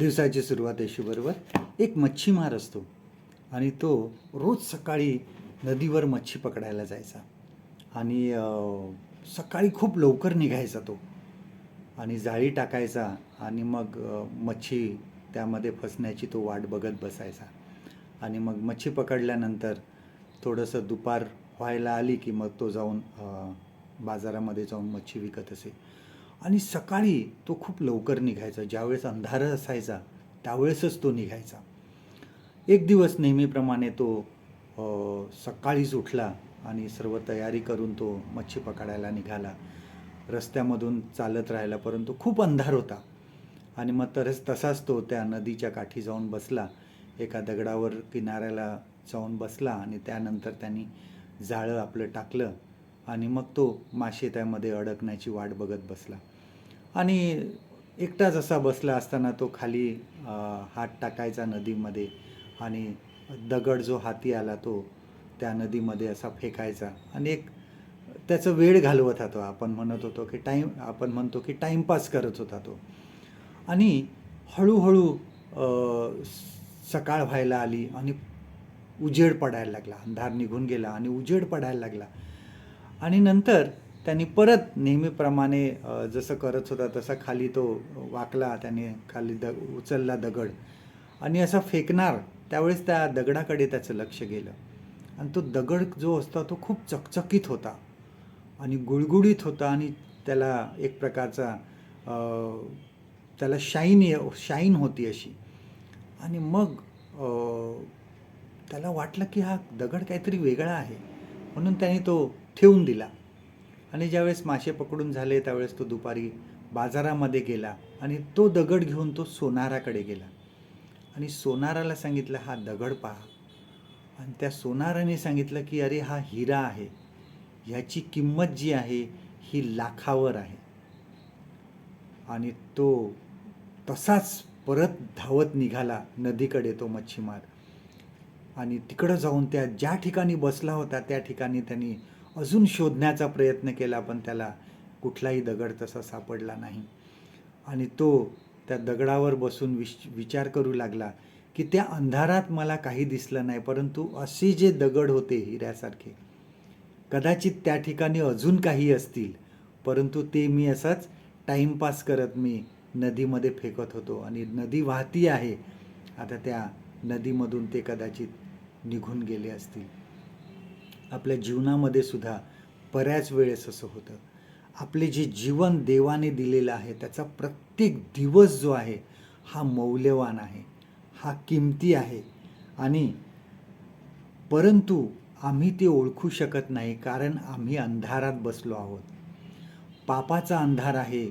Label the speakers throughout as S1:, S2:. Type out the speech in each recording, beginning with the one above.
S1: दिवसाची सुरुवात येशूबरोबर एक मच्छीमार असतो आणि तो रोज सकाळी नदीवर मच्छी पकडायला जायचा आणि सकाळी खूप लवकर निघायचा तो आणि जाळी टाकायचा आणि मग मच्छी त्यामध्ये फसण्याची तो वाट बघत बसायचा आणि मग मच्छी पकडल्यानंतर थोडंसं दुपार व्हायला आली की मग तो जाऊन बाजारामध्ये जाऊन मच्छी विकत असे. आणि सकाळी तो खूप लवकर निघायचा. ज्यावेळेस अंधार असायचा त्यावेळेसच तो निघायचा. एक दिवस नेहमीप्रमाणे तो सकाळीच उठला आणि सर्व तयारी करून तो मच्छी पकडायला निघाला. रस्त्यामधून चालत राहिला परंतु खूप अंधार होता. आणि मग तरच तसाच तो त्या नदीच्या काठी जाऊन बसला. एका दगडावर किनाऱ्याला जाऊन बसला आणि त्यानंतर त्यांनी जाळं आपलं टाकलं. आणि मग तो मासे त्यामध्ये अडकण्याची वाट बघत बसला. आणि एकटाच असा बसला असताना तो खाली हात टाकायचा नदीमध्ये आणि दगड जो हाती आला तो त्या नदीमध्ये असा फेकायचा. आणि एक त्याचं वेळ घालवत होता. आपण म्हणत होतो की टाईम आपण म्हणतो की टाईमपास करत होता तो. आणि हळूहळू सकाळ व्हायला आली आणि उजेड पडायला लागला. अंधार निघून गेला आणि उजेड पडायला लागला. आणि नंतर त्यांनी परत नेहमीप्रमाणे जसं करत होता तसा खाली तो वाकला त्याने खाली द उचलला दगड. आणि असा फेकणार त्यावेळेस त्या दगडाकडे त्याचं लक्ष गेलं. आणि तो दगड जो असता तो खूप चकचकीत होता. आणि गुळगुळीत होता आणि त्याला एक प्रकारचा त्याला शाईन शाईन होती अशी. आणि मग त्याला वाटलं की हा दगड काहीतरी वेगळा आहे. म्हणून त्याने तो ठेवून दिला. आणि ज्यावेळेस मासे पकडून झाले त्यावेळेस तो दुपारी बाजारामध्ये गेला आणि तो दगड घेऊन तो सोनाराकडे गेला. आणि सोनाराला सांगितलं हा दगड पहा. आणि त्या सोनाराने सांगितलं की अरे हा हिरा आहे. ह्याची किंमत जी आहे ही लाखावर आहे. आणि तो तसाच परत धावत निघाला नदीकडे तो मच्छीमार. आणि तिकडं जाऊन त्या ज्या ठिकाणी बसला होता त्या ठिकाणी त्यांनी अजून शोधण्याचा प्रयत्न केला पण त्याला कुठलाही दगड तसा सापडला नाही. आणि तो त्या दगडावर बसून विश विचार करू लागला की त्या अंधारात मला काही दिसलं नाही परंतु असे जे दगड होते हिऱ्यासारखे कदाचित त्या ठिकाणी अजून काही असतील परंतु ते मी असंच टाईमपास करत मी नदीमध्ये फेकत होतो. आणि नदी वाहती आहे आता त्या नदीमधून ते कदाचित निघून गेले असतील. आपल्या जीवनामध्ये सुद्धा बऱ्याच वेळेस असं होतं. आपले जे जीवन देवाने दिलेलं आहे त्याचा प्रत्येक दिवस जो आहे हा मौल्यवान आहे हा किमती आहे. आणि परंतु आम्ही ते ओळखू शकत नाही कारण आम्ही अंधारात बसलो आहोत. पापाचा अंधार आहे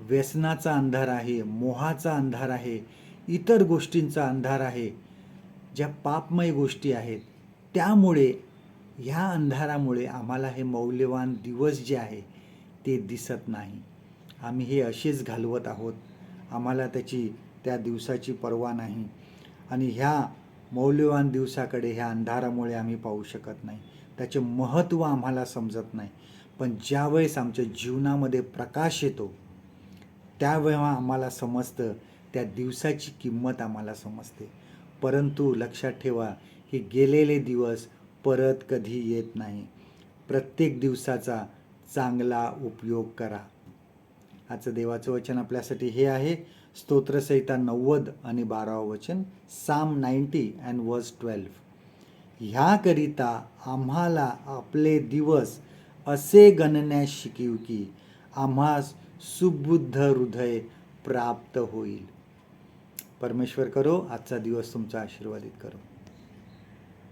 S1: व्यसनाचा अंधार आहे मोहाचा अंधार आहे इतर गोष्टींचा अंधार आहे. ज्या पापमय गोष्टी आहेत त्यामुळे ह्या अंधारामुळे आम्हाला हे मौल्यवान दिवस जे आहे ते दिसत नाही. आम्ही हे असेच घालवत आहोत. आम्हाला त्याची त्या दिवसाची पर्वा नाही. आणि ह्या मौल्यवान दिवसाकडे ह्या अंधारामुळे आम्ही पाहू शकत नाही. त्याचे महत्त्व आम्हाला समजत नाही. पण ज्यावेळेस आमच्या जीवनामध्ये प्रकाश येतो त्यावेळेला आम्हाला समजतं त्या दिवसाची किंमत आम्हाला समजते. परंतु लक्षात ठेवा हे गेलेले दिवस परत कधी येत नाही. प्रत्येक दिवसाचा चांगला उपयोग करा. आजचं देवाचं वचन आपल्यासाठी हे आहे. स्तोत्रसहिता नव्वद आणि बारावं वचन psalm ninety and verse twelve. ह्याकरिता आम्हाला आपले दिवस असे गणण्यास शिकीव की आम्हास सुबुद्ध हृदय प्राप्त होईल. परमेश्वर करो आजचा दिवस तुमचा आशीर्वादित करो.